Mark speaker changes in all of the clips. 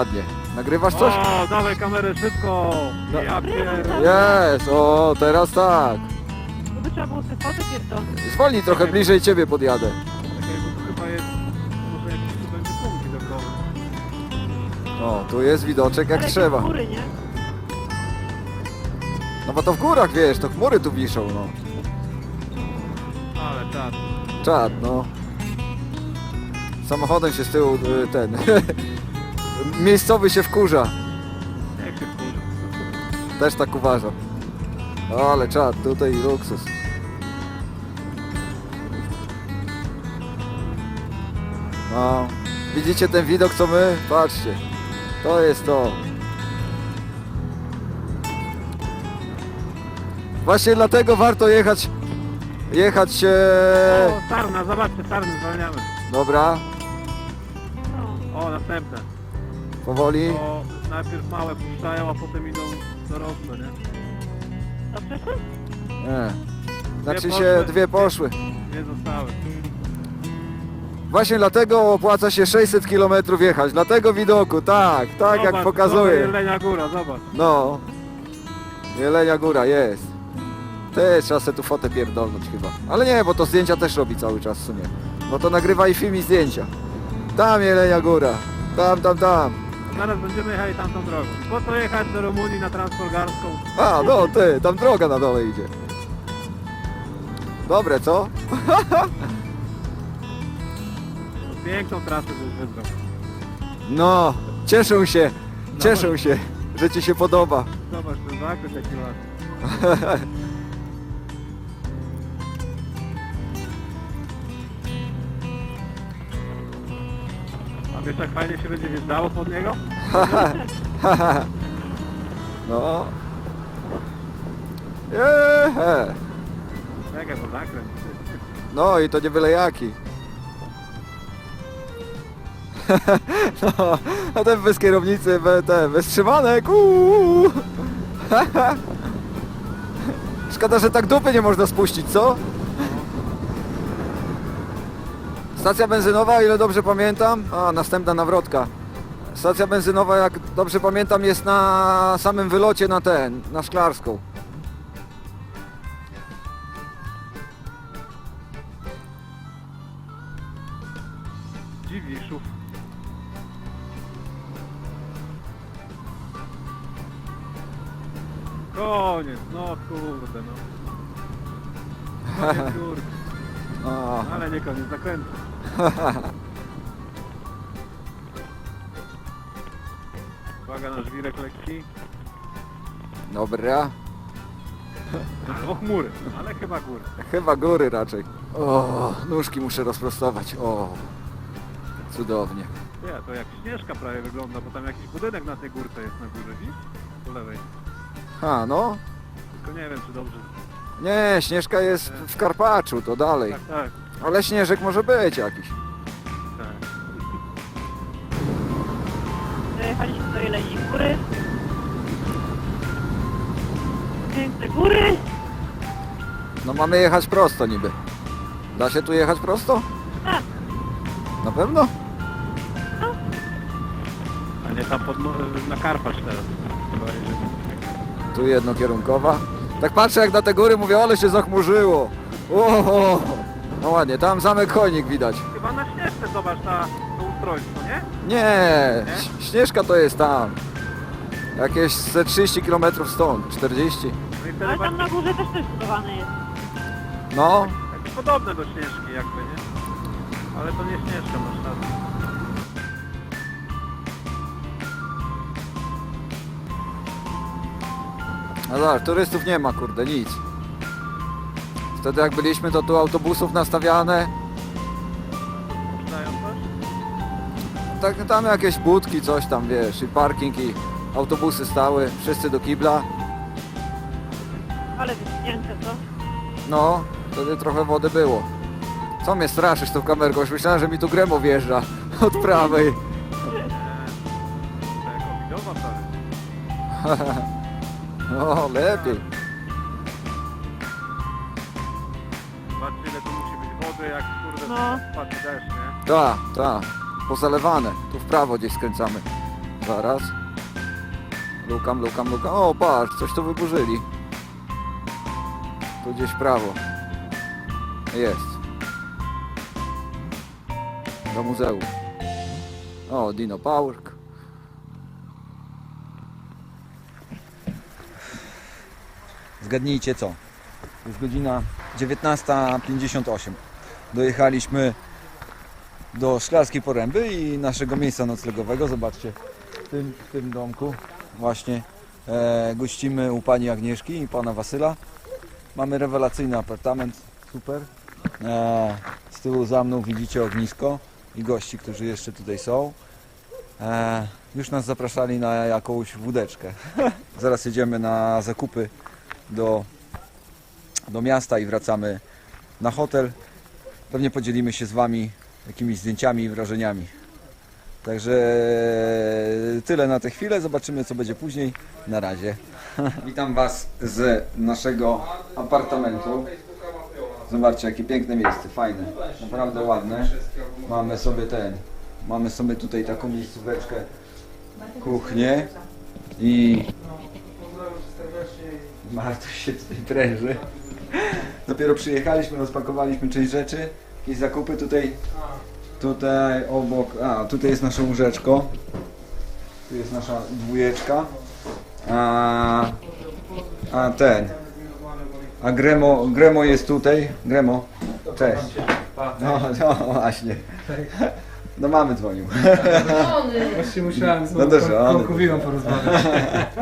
Speaker 1: ładnie. Nagrywasz coś?
Speaker 2: O, dawaj kamerę szybko!
Speaker 1: No.
Speaker 2: Ja.
Speaker 1: Jest, o, teraz tak.
Speaker 3: To by trzeba było sobie fotę pierdolnąć.
Speaker 1: Zwolnij trochę bliżej ciebie podjadę.
Speaker 2: Czekaj, bo tu chyba jest... Może jakiś tu będzie punkt widokowy.
Speaker 1: O, tu jest widoczek jak
Speaker 3: Ale
Speaker 1: trzeba.
Speaker 3: Góry, nie?
Speaker 1: No bo to w górach, wiesz, to chmury tu wiszą, no.
Speaker 2: Ale czad.
Speaker 1: Czad, no. Samochodem się z tyłu y, ten. Miejscowy się wkurza.
Speaker 2: Jak się?
Speaker 1: Też tak uważam. Ale czad, tutaj luksus. No. Widzicie ten widok co my? Patrzcie. To jest to. Właśnie dlatego warto jechać. Jechać. E...
Speaker 2: O, sarna, zobaczcie, sarny zwalniamy.
Speaker 1: Dobra.
Speaker 2: O, następne.
Speaker 1: Powoli.
Speaker 2: O, najpierw małe puszczają, a potem idą dorosłe, nie?
Speaker 3: To?
Speaker 1: Nie. Znaczy się
Speaker 2: poszły.
Speaker 1: dwie poszły.
Speaker 2: Nie zostały.
Speaker 1: Właśnie dlatego opłaca się 600 km jechać. Dlatego widoku, tak, tak jak
Speaker 2: Zobacz,
Speaker 1: pokazuje.
Speaker 2: Jelenia Góra, zobacz.
Speaker 1: No. Jelenia Góra jest. Też trzeba sobie tu fotę pierdolnąć chyba. Ale nie, bo to zdjęcia też robi cały czas w sumie. No to nagrywa i film i zdjęcia. Tam Jelenia Góra. Tam, tam, tam.
Speaker 2: Zaraz będziemy jechali tamtą drogą. Po co jechać do Rumunii na Transfolgarską?
Speaker 1: A, no ty, tam droga na dole idzie. Dobre, co?
Speaker 2: Piękną trasę żeś wybrał.
Speaker 1: No, cieszą się, cieszą się, że ci się podoba.
Speaker 2: Zobacz ten zakręt jaki ładny. A wiesz jak fajnie się będzie wjeżdżało pod niego?
Speaker 1: No. Jehe.
Speaker 2: Czekaj, bo zakręt.
Speaker 1: No i to nie byle jaki. No, a ten bez kierownicy, be- ten, bez trzymanek. Szkoda, że tak dupy nie można spuścić, co? Stacja benzynowa, ile dobrze pamiętam. A, następna nawrotka. Stacja benzynowa, jak dobrze pamiętam, jest na samym wylocie na ten, na Szklarską.
Speaker 2: Dziwiszów. Koniec, no kurde no. Koniec kurde.
Speaker 1: A,
Speaker 2: Ale nie koniec, zakrętu. Uwaga na żwirek lekki.
Speaker 1: dobra.
Speaker 2: O chmury, ale chyba góry.
Speaker 1: Chyba góry raczej. O, nóżki muszę rozprostować. O, cudownie.
Speaker 2: Nie, to jak śnieżka prawie wygląda, bo tam jakiś budynek na tej górce jest na górze, widzisz? Po lewej.
Speaker 1: Ha, no.
Speaker 2: Tylko nie wiem czy dobrze.
Speaker 1: Nie, Śnieżka jest w Karpaczu, to dalej.
Speaker 2: Tak, tak,
Speaker 1: Ale Śnieżek może być jakiś.
Speaker 2: tak.
Speaker 3: Dojechaliśmy do Jeleni Góry. Piękne góry.
Speaker 1: No mamy jechać prosto niby. Da się tu jechać prosto?
Speaker 3: Tak.
Speaker 1: Na pewno?
Speaker 2: A nie tam pod, no- na Karpacz teraz. Chyba.
Speaker 1: Tu jednokierunkowa. Tak patrzę jak na te góry, mówię, ale się zachmurzyło. O, no ładnie, tam zamek Chojnik widać.
Speaker 2: Chyba na śnieżce zobacz na to ustrojstwo, nie?
Speaker 1: Nie, Ś- Śnieżka to jest tam. Jakieś ze 30 km stąd, 40.
Speaker 2: No i wtedy
Speaker 3: Ale tam
Speaker 2: właśnie
Speaker 3: na górze też coś zbudowane jest.
Speaker 1: No,
Speaker 2: tak podobne do śnieżki jakby, nie? Ale to nie śnieżka, masz rację.
Speaker 1: No zobacz, turystów nie ma, kurde, nic. Wtedy jak byliśmy, to tu autobusów nastawiane.
Speaker 2: Coś?
Speaker 1: Tak, tam jakieś budki, coś tam, wiesz, i parking, i autobusy stały, wszyscy do kibla.
Speaker 3: Ale wyschnięte, co?
Speaker 1: No, wtedy trochę wody było. Co mnie straszysz tą kamerką? Już myślałem, że mi tu gremo wjeżdża od prawej.
Speaker 2: Eee, to jako widowa prawie.
Speaker 1: No, lepiej.
Speaker 2: Zobaczcie ile tu musi być wody, jak kurde
Speaker 3: No.
Speaker 2: spadnie deszcz, nie?
Speaker 1: Ta, ta, pozalewane. Tu w prawo gdzieś skręcamy. Zaraz. Lukam, lukam, lukam. O, patrz, coś tu wyburzyli. Tu gdzieś w prawo. Jest. Do muzeum. O, Dino Park. Zgadnijcie co? Jest godzina 19.58. Dojechaliśmy do Szklarskiej Poręby i naszego miejsca noclegowego. Zobaczcie, w tym, w tym domku właśnie e, gościmy u pani Agnieszki i pana Wasyla. Mamy rewelacyjny apartament, super. E, z tyłu za mną widzicie ognisko i gości, którzy jeszcze tutaj są. E, już nas zapraszali na jakąś wódeczkę. Zaraz jedziemy na zakupy do, do miasta i wracamy na hotel. Pewnie podzielimy się z Wami jakimiś zdjęciami i wrażeniami. Także tyle na tę chwilę. Zobaczymy, co będzie później. Na razie. Witam Was z naszego apartamentu. Zobaczcie, jakie piękne miejsce, fajne, naprawdę ładne. Mamy sobie ten, mamy sobie tutaj taką miejscóweczkę, kuchnię i Martuś się tutaj pręży. Dopiero przyjechaliśmy, rozpakowaliśmy część rzeczy, jakieś zakupy tutaj, tutaj obok, a tutaj jest nasze łóżeczko, tu jest nasza dwójeczka, a, a ten, a Gremo, Gremo jest tutaj, Gremo, cześć. No, no właśnie. No mamy dzwonił.
Speaker 4: Właśnie musiałem z
Speaker 1: No ale-
Speaker 4: konkuwiną porozmawiać.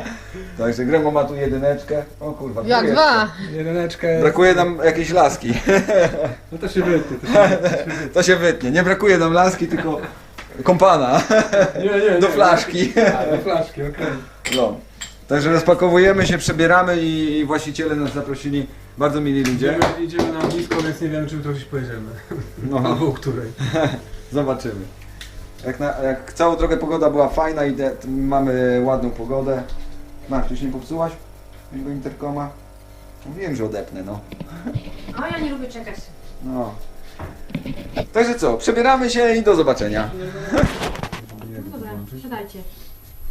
Speaker 1: Także Gremo ma tu jedyneczkę. O kurwa,
Speaker 5: Jak dwa?
Speaker 4: Jedyneczkę.
Speaker 1: Brakuje nam jakiejś laski.
Speaker 4: No to się wytnie. To się...
Speaker 1: To się wytnie. Nie brakuje nam laski, tylko kompana
Speaker 4: Nie, nie, nie.
Speaker 1: do flaszki.
Speaker 4: A, do flaszki, okej.
Speaker 1: No. Także rozpakowujemy się, przebieramy i właściciele nas zaprosili. Bardzo mili ludzie.
Speaker 4: Idziemy, idziemy na blisko, więc nie wiemy, czy jutro gdzieś pojedziemy.
Speaker 1: No,
Speaker 4: Albo o której.
Speaker 1: zobaczymy. Jak, na, jak całą drogę pogoda była fajna i de, mamy ładną pogodę. Martuś, nie popsułaś mojego interkoma? Wiem, że odepnę, no.
Speaker 5: A ja nie lubię czekać.
Speaker 1: no. Także co, przebieramy się i do zobaczenia.
Speaker 5: No dobra, siadajcie.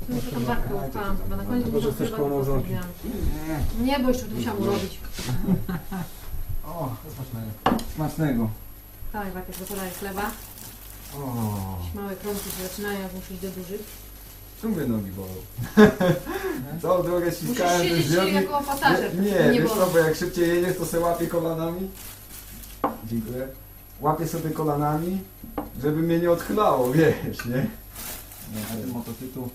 Speaker 5: Muszę tam barkę łapałam, chyba na końcu
Speaker 4: Może
Speaker 5: muszę
Speaker 4: chcesz koło.
Speaker 5: Nie, bo jeszcze to musiałam urobić.
Speaker 1: O, smacznego.
Speaker 5: Tak, Bartek jest chleba.
Speaker 1: O,
Speaker 5: Małe krążki się zaczynają, jak muszę iść do dużych.
Speaker 1: tu mnie nogi bolą. Całą drogę
Speaker 5: Musisz
Speaker 1: ściskałem te
Speaker 5: siedzieć jako pasażer.
Speaker 1: Nie,
Speaker 5: nie
Speaker 1: wiesz co, bo jak szybciej jedziesz, to se łapię kolanami. Dziękuję. Łapię sobie kolanami, żeby mnie nie odchylało, wiesz, nie? A ten motocyklu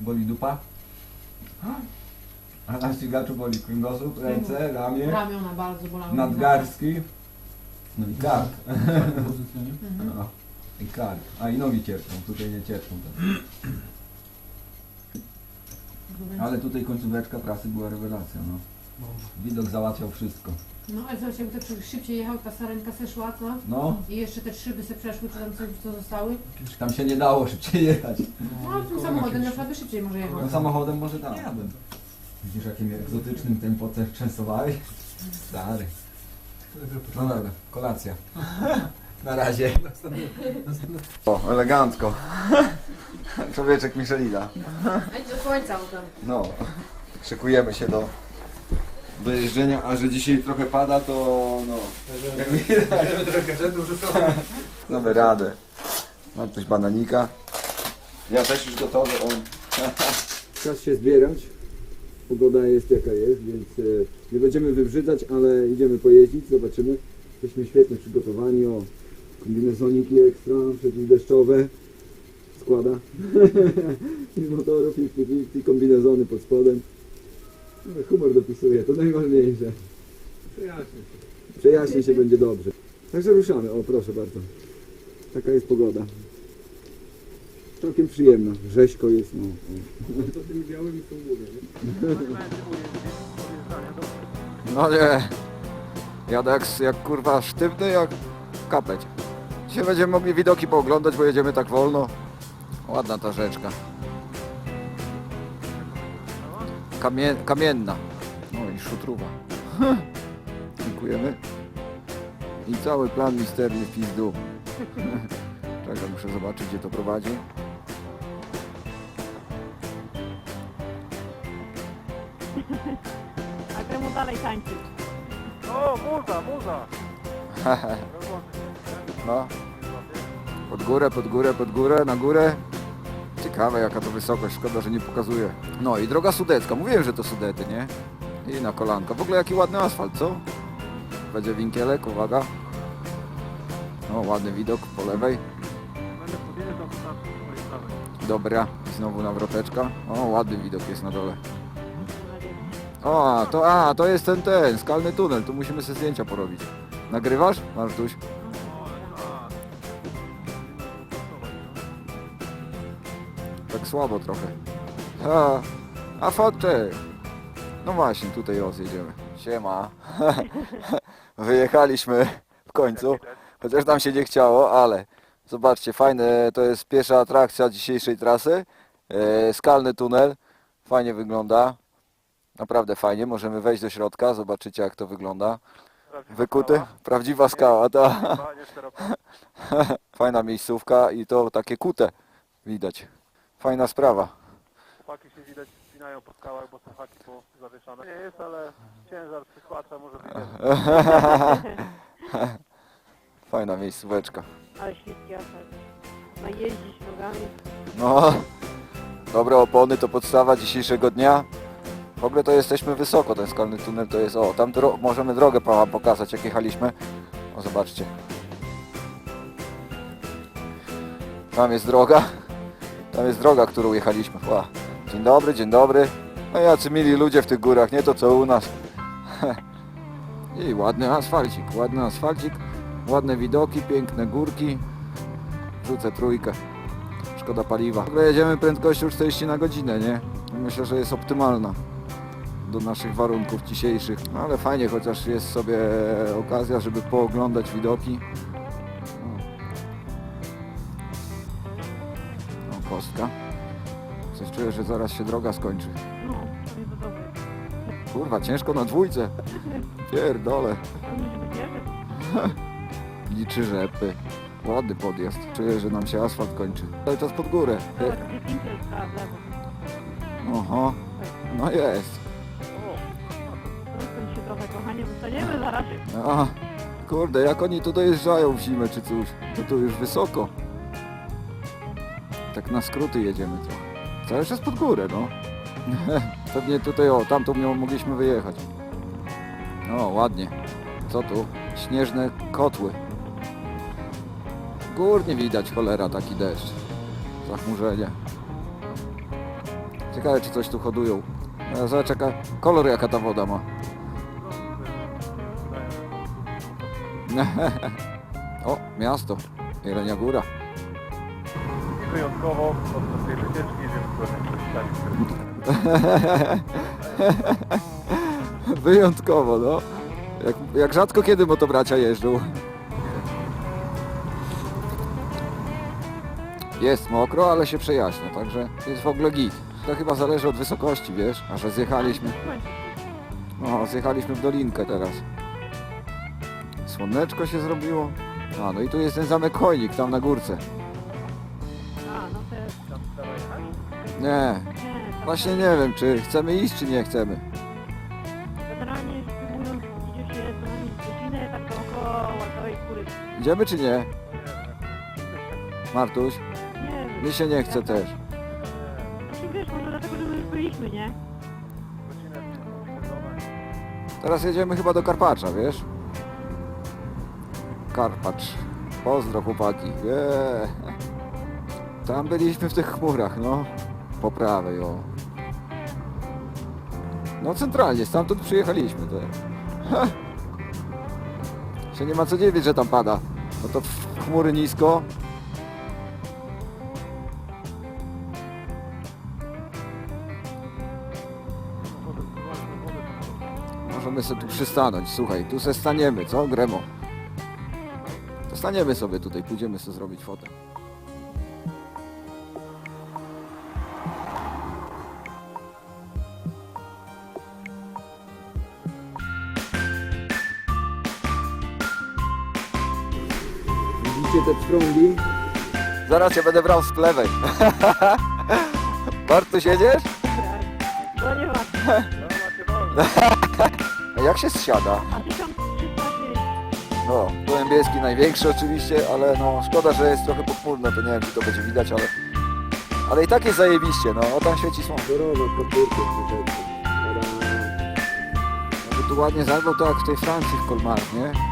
Speaker 1: boli dupa. A na ścigaczu boli kręgosłup, ręce, ramię,
Speaker 5: Ramiona bardzo bolały.
Speaker 1: nadgarstki. No i kark.
Speaker 5: Mhm.
Speaker 1: No, I kark. A i nogi cierpią, tutaj nie cierpią. Ale tutaj końcóweczka trasy była rewelacja, no. Widok załatwiał wszystko.
Speaker 5: No ale zobacz, jakby tak szybciej jechał, ta sarenka seszła, co?
Speaker 1: No,
Speaker 5: I jeszcze te szyby se przeszły, czy tam coś, co zostały.
Speaker 1: tam się nie dało szybciej jechać.
Speaker 5: No, tym samochodem na przykład by szybciej może jechał.
Speaker 1: No, samochodem może tam. Widzisz jakim egzotycznym tempo też częstowałeś? Stary. No dobra, kolacja. Na razie. O, elegancko. Człowieczek Michelina.
Speaker 5: Idź do końca.
Speaker 1: No, szykujemy się do, do jeżdżenia, a że dzisiaj trochę pada, to no, jak widać,
Speaker 4: Będziemy trochę rzędu rzucamy.
Speaker 1: damy radę. Mam coś bananika. Ja też już gotowy, on. Czas się zbierać. Pogoda jest jaka jest, więc e, nie będziemy wybrzydzać, ale idziemy pojeździć, zobaczymy. Jesteśmy świetnie przygotowani, o kombinezoniki ekstra, przeciwdeszczowe. Składa. I z motorów, i, i kombinezony pod spodem. No, Humor dopisuje, to najważniejsze. Przejaśni się, będzie dobrze. Także ruszamy, o proszę bardzo. Taka jest pogoda. Całkiem przyjemna. Rzeźko jest, no.
Speaker 4: To tymi białymi są mówię,
Speaker 1: No nie. Jadę jak, jak kurwa sztywny, jak kapeć się będziemy mogli widoki pooglądać, bo jedziemy tak wolno. Ładna ta rzeczka. Kamie kamienna. No i szutruwa. Dziękujemy. I cały plan misterny w pizdu. Czekaj, muszę zobaczyć, gdzie to prowadzi.
Speaker 3: A gremu dalej tańczyć.
Speaker 2: O, muza, muza.
Speaker 1: no. Pod górę, pod górę, pod górę, na górę. Ciekawe jaka to wysokość, szkoda, że nie pokazuje. No i droga sudecka, mówiłem, że to sudety, nie? I na kolanka. W ogóle jaki ładny asfalt, co? Będzie winkielek, uwaga. O, ładny widok po lewej.
Speaker 2: Będę podjeżdżał do nas po swojej prawej.
Speaker 1: Dobra, i znowu nawroteczka. O, ładny widok jest na dole. O, a, to, a, to jest ten, ten, skalny tunel, tu musimy sobie zdjęcia porobić. Nagrywasz? Tak słabo trochę. A, a. No właśnie, tutaj o, zjedziemy. Siema. Wyjechaliśmy w końcu, chociaż nam się nie chciało, ale zobaczcie, fajne, to jest pierwsza atrakcja dzisiejszej trasy. E, skalny tunel, fajnie wygląda. Naprawdę fajnie, możemy wejść do środka, zobaczycie jak to wygląda. Wykuty, prawdziwa skała, ta. Fajna miejscówka i to takie kute widać. Fajna sprawa.
Speaker 2: Chłopaki się widać spinają po skałach, bo są haki po zawieszane. Nie jest, ale ciężar przychłacza, może wyjść.
Speaker 1: Fajna miejscóweczka.
Speaker 3: Ale śliski asfalt. Ma jeździć nogami.
Speaker 1: No, dobre opony to podstawa dzisiejszego dnia. W ogóle to jesteśmy wysoko, ten skalny tunel to jest, o, tam dro- możemy drogę wam pokazać, jak jechaliśmy. O, zobaczcie. Tam jest droga, tam jest droga, którą jechaliśmy. Ła. Dzień dobry, dzień dobry. No jacy mili ludzie w tych górach, nie to co u nas. I ładny asfalcik, ładny asfalcik, ładne widoki, piękne górki. Rzucę trójkę. Szkoda paliwa. Jedziemy prędkością 40 na godzinę, nie? Myślę, że jest optymalna do naszych warunków dzisiejszych. No, ale fajnie, chociaż jest sobie okazja, żeby pooglądać widoki. Kostka. Coś czuję, że zaraz się droga skończy.
Speaker 3: No, to nie.
Speaker 1: Kurwa, ciężko na dwójce. Pierdole. Liczy rzepy. Ładny podjazd. Czuję, że nam się asfalt kończy. Cały czas pod górę.
Speaker 3: Zobacz, gdzie Pinterest w lewo.
Speaker 1: Oho. No jest.
Speaker 3: Rozpędź się trochę, kochanie, zaraz.
Speaker 1: A, kurde, jak oni tu dojeżdżają w zimę czy coś, to tu już wysoko. Tak na skróty jedziemy trochę. Cały czas pod górę, no. Pewnie tutaj, o, tamtą mogliśmy wyjechać. O, ładnie. Co tu? Śnieżne kotły. Gór nie widać, cholera, taki deszcz. Zachmurzenie. Ciekawe, czy coś tu hodują. Zobacz, jaka, kolor jaka ta woda ma. o, miasto. Jelenia Góra.
Speaker 2: Wycieczki jedziemy z
Speaker 1: Wyjątkowo, no. Jak, jak rzadko kiedy motobracia jeżdżą. Jest mokro, ale się przejaśnia, także jest w ogóle git. To chyba zależy od wysokości, wiesz, a że zjechaliśmy, no, zjechaliśmy w dolinkę teraz. Słoneczko się zrobiło. A, no i tu jest ten zamek Chojnik, tam na górce. Nie,
Speaker 3: Nie,
Speaker 1: właśnie nie wiem, czy chcemy iść, czy nie chcemy.
Speaker 3: generalnie idzie się co najmniej godzinę, tak dookoła całej góry.
Speaker 1: Idziemy, czy nie? Martuś,
Speaker 3: Nie wiem.
Speaker 1: mi się nie chce też.
Speaker 3: Znaczy wiesz, może dlatego, że my już byliśmy, nie?
Speaker 1: Teraz jedziemy chyba do Karpacza, wiesz? Karpacz. Pozdro chłopaki. Yeah. Tam byliśmy w tych chmurach, no. Po prawej, o. No centralnie, stamtąd przyjechaliśmy. To. Ha. Się nie ma co dziwić, że tam pada. No to chmury nisko. Możemy sobie tu przystanąć. Słuchaj, tu se staniemy, co? Gremo. To staniemy sobie tutaj, pójdziemy sobie zrobić fotę. Widzicie te pstrągi? Zaraz się będę brał z lewej. Bartuś, jedziesz?
Speaker 3: Nie ma.
Speaker 2: No macie wolne.
Speaker 1: A jak się zsiada?
Speaker 3: A 1306.
Speaker 1: No, Gołębieski największy oczywiście, ale no szkoda, że jest trochę pochmurno, to nie wiem czy to będzie widać, ale... Ale i tak jest zajebiście, no, o tam świeci słońce. Jakby tu ładnie zagrał, to jak w tej Francji w Colmar, nie?